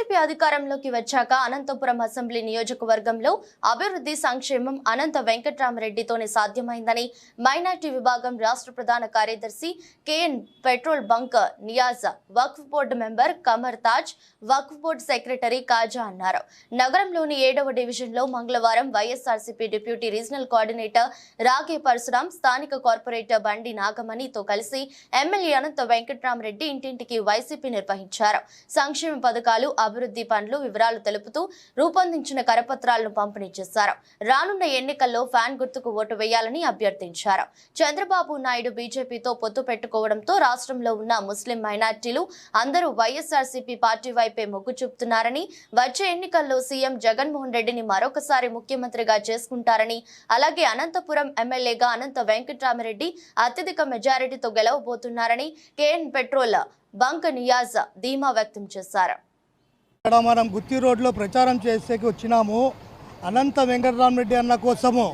YCP అధికారంలోకి వచ్చాక Anantapuram assembly నియోజకవర్గంలో అభివృద్ధి సంక్షేమం అనంత వెంకట్రామరెడ్డితోనే సాధ్యమైందని మైనార్టీ విభాగం రాష్ట్ర ప్రధాన కార్యదర్శి KN petrol bunk Niyaz Waqf board member Qamar Taj Waqf board secretary Khaja అన్నారు. నగరంలోని ఏడవ డివిజన్లో మంగళవారం YSRCP deputy regional coordinator Rage Parasuram స్థానిక కార్పొరేటర్ బండి నాగమణితో కలిసి ఎమ్మెల్యే అనంత వెంకట్రామరెడ్డి ఇంటింటికి వైసీపీ నిర్వహించారు. సంక్షేమ పథకాలు అభివృద్ధి పనులు వివరాలు తెలుపుతూ రూపొందించిన కరపత్రాలను పంపిణీ చేశారు. రానున్న ఎన్నికల్లో ఫ్యాన్ గుర్తుకు ఓటు వేయాలని అభ్యర్థించారు. చంద్రబాబు నాయుడు బీజేపీతో పొత్తు పెట్టుకోవడంతో రాష్ట్రంలో ఉన్న ముస్లిం మైనార్టీలు అందరూ వైఎస్ఆర్సీపీ పార్టీ వైపే మొగ్గు చూపుతున్నారని వచ్చే ఎన్నికల్లో సీఎం జగన్మోహన్ రెడ్డిని మరొకసారి ముఖ్యమంత్రిగా చేసుకుంటారని అలాగే అనంతపురం ఎమ్మెల్యేగా అనంత వెంకటరామరెడ్డి అత్యధిక మెజారిటీతో గెలవబోతున్నారని కేఎన్ పెట్రోల్ బంక్ నియాజ్ ధీమా వ్యక్తం చేశారు. ఇక్కడ మనం గుత్తి రోడ్లో ప్రచారం చేసేకి వచ్చినాము. అనంత వెంకటరామరెడ్డి అన్న కోసము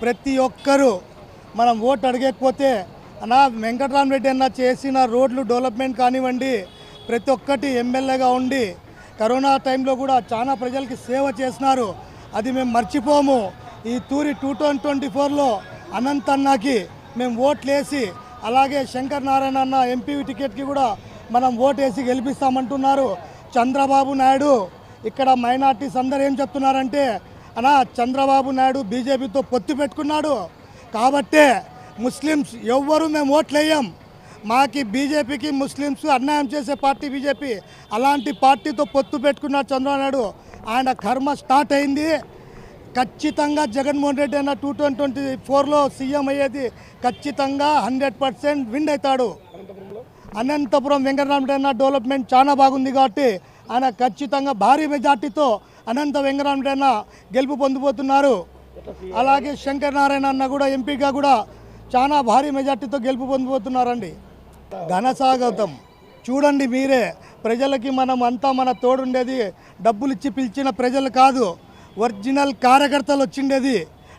ప్రతి ఒక్కరూ మనం ఓటు అడగకపోతే అన్న వెంకటరామరెడ్డి అన్న చేసిన రోడ్లు డెవలప్మెంట్ కానివ్వండి ప్రతి ఒక్కటి ఎమ్మెల్యేగా ఉండి కరోనా టైంలో కూడా చాలా ప్రజలకి సేవ చేసినారు. అది మేము మర్చిపోము. ఈ తూరి టూ థౌజండ్ ట్వంటీ ఫోర్లో అనంత్ అన్నకి మేము ఓట్లేసి అలాగే శంకర్ నారాయణ అన్న ఎంపీ టికెట్కి కూడా మనం ఓటేసి గెలిపిస్తామంటున్నారు. చంద్రబాబు నాయుడు. ఇక్కడ మైనార్టీస్ అందరు ఏం చెప్తున్నారంటే అనా చంద్రబాబు నాయుడు బీజేపీతో పొత్తు పెట్టుకున్నాడు. కాబట్టే ముస్లిమ్స్ ఎవ్వరూ మేము ఓట్లేయం. మాకి బీజేపీకి ముస్లిమ్స్ అన్యాయం చేసే పార్టీ బీజేపీ. అలాంటి పార్టీతో పొత్తు పెట్టుకున్నాడు చంద్రబాబు నాయుడు. ఆయన కర్మ స్టార్ట్ అయింది. ఖచ్చితంగా జగన్మోహన్ రెడ్డి అన్న టూ థౌజండ్ ట్వంటీ ఫోర్లో సీఎం అయ్యేది ఖచ్చితంగా హండ్రెడ్ పర్సెంట్ విన్ అవుతాడు. అనంతపురం వెంకటరామరెడ్డి డెవలప్మెంట్ చాలా బాగుంది కాబట్టి ఆయన ఖచ్చితంగా భారీ మెజార్టీతో అనంత వెంకటరామరెడ్డి గెలుపు పొందిపోతున్నారు. అలాగే శంకర్ నారాయణ అన్న కూడా ఎంపీగా కూడా చాలా భారీ మెజార్టీతో గెలుపు పొందిపోతున్నారండి. ఘనస్వాగతం చూడండి మీరే ప్రజలకి మనం అంతా మన తోడుండేది డబ్బులు ఇచ్చి పిలిచిన ప్రజలు కాదు ఒరిజినల్ కార్యకర్తలు వచ్చిండేది.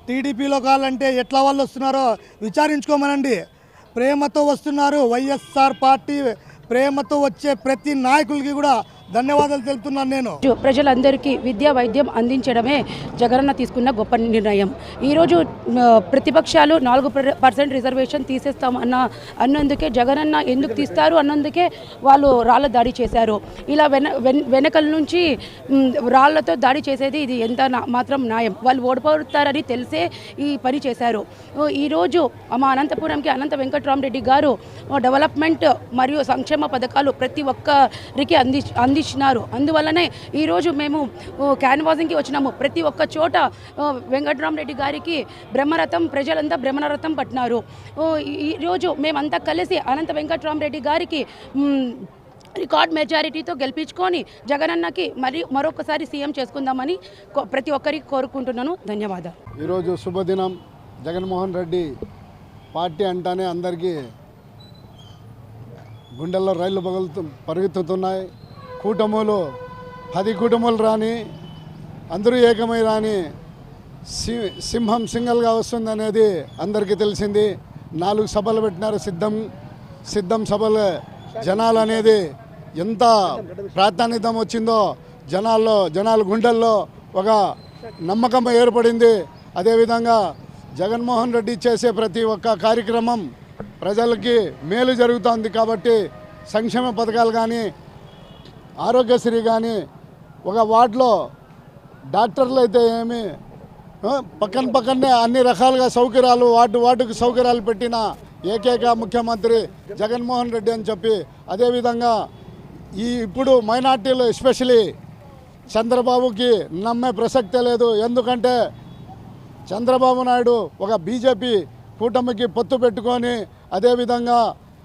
టీడీపీలో కావాలంటే ఎట్లా వాళ్ళు వస్తున్నారో విచారించుకోమనండి. ప్రేమతో వస్తున్నారు వైఎస్ఆర్ పార్టీ. ప్రేమతో వచ్చే ప్రతి నాయకులకి కూడా ధన్యవాదాలు తెలుపుతున్నాను నేను. ప్రజలందరికీ విద్యా వైద్యం అందించడమే జగనన్న తీసుకున్న గొప్ప నిర్ణయం. ఈరోజు ప్రతిపక్షాలు నాలుగు పర్- పర్సెంట్ రిజర్వేషన్ తీసేస్తాం అన్న అన్నందుకే జగనన్న ఎందుకు తీస్తారు అన్నందుకే వాళ్ళు రాళ్ళ దాడి చేశారు. ఇలా వెన వెన్- వెనకల నుంచి రాళ్ళతో దాడి చేసేది ఇది ఎంత నా- మాత్రం న్యాయం. వాళ్ళు ఓడిపోతారని తెలిసే ఈ పని చేశారు. ఈరోజు మా అనంతపురంకి అనంత వెంకటరామరెడ్డి గారు డెవలప్మెంట్ మరియు సంక్షేమ పథకాలు ప్రతి ఒక్కరికి అంది అందించినారు. అందువల్లనే ఈరోజు మేము క్యాన్వాసింగ్కి వచ్చినాము. ప్రతి ఒక్క చోట వెంకటరామరెడ్డి గారికి బ్రహ్మరథం ప్రజలంతా బ్రహ్మరథం పట్టినారు. ఈరోజు మేమంతా కలిసి అనంత వెంకటరామరెడ్డి గారికి రికార్డ్ మెజారిటీతో గెలిపించుకొని జగనన్నకి మరి మరొకసారి సీఎం చేసుకుందామని కో- ప్రతి ఒక్కరికి కోరుకుంటున్నాను. ధన్యవాదాలు. ఈరోజు శుభదినం. జగన్మోహన్ రెడ్డి పార్టీ అంటానే అందరికీ గుండెల్లో రైళ్ళు పగులుతూ పరుగుతున్నాయి కూటములు పది కూటములు రాని అందరూ ఏకమై రాని సి సింహం సింగల్గా వస్తుందనేది అందరికీ తెలిసింది. నాలుగు సభలు పెట్టినారు సిద్ధం సిద్ధం సభలు. జనాలు అనేది ఎంత ప్రాధాన్యత వచ్చిందో జనాల్లో జనాల గుండెల్లో ఒక నమ్మకం ఏర్పడింది. అదేవిధంగా జగన్మోహన్ రెడ్డి చేసే ప్రతి ఒక్క కార్యక్రమం ప్రజలకి మేలు జరుగుతోంది కాబట్టి సంక్షేమ పథకాలు కానీ ఆరోగ్యశ్రీ కానీ ఒక వార్డులో డాక్టర్లు అయితే ఏమి పక్కన పక్కనే అన్ని రకాలుగా సౌకర్యాలు వార్డు వార్డుకు సౌకర్యాలు పెట్టిన ఏకైక ముఖ్యమంత్రి జగన్మోహన్ రెడ్డి అని చెప్పి అదేవిధంగా ఈ ఇప్పుడు మైనార్టీలు ఎస్పెషలీ చంద్రబాబుకి నమ్మే ప్రసక్తే లేదు. ఎందుకంటే చంద్రబాబు నాయుడు ఒక బీజేపీ కూటమికి పొత్తు పెట్టుకొని అదేవిధంగా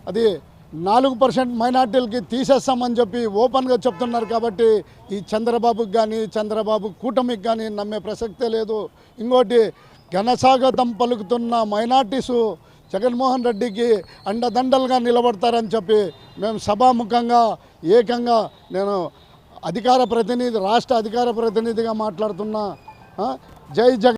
అది నాలుగు పర్సెంట్ మైనార్టీలకి తీసేస్తామని చెప్పి ఓపెన్గా చెప్తున్నారు కాబట్టి ఈ చంద్రబాబుకి కానీ చంద్రబాబు కూటమికి కానీ నమ్మే ప్రసక్తే లేదు. ఇంకోటి ఘనస్వాగతం పలుకుతున్న మైనార్టీసు జగన్మోహన్ రెడ్డికి అండదండలుగా నిలబడతారని చెప్పి మేము సభాముఖంగా ఏకంగా నేను అధికార ప్రతినిధి రాష్ట్ర అధికార ప్రతినిధిగా మాట్లాడుతున్నా. జై జగన్.